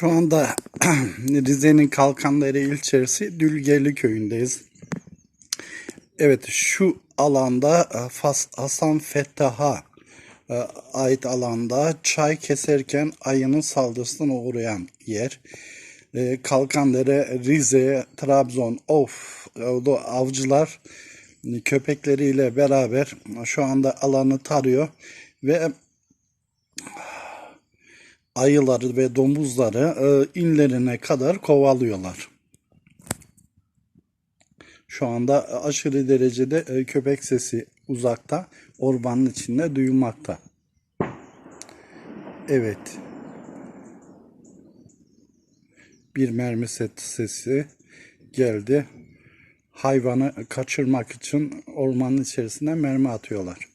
Şu anda Rize'nin Kalkanları ilçesi Dülgeli köyündeyiz. Evet şu alanda e, Hasan Fettah'a e, ait alanda çay keserken ayının saldırısına uğrayan yer. E, Kalkandere, Rize, Trabzon, of avcılar köpekleriyle beraber şu anda alanı tarıyor ve ayıları ve domuzları e, inlerine kadar kovalıyorlar. Şu anda aşırı derecede e, köpek sesi uzakta, ormanın içinde duyulmakta. Evet. Bir mermi set sesi geldi. Hayvanı kaçırmak için ormanın içerisine mermi atıyorlar.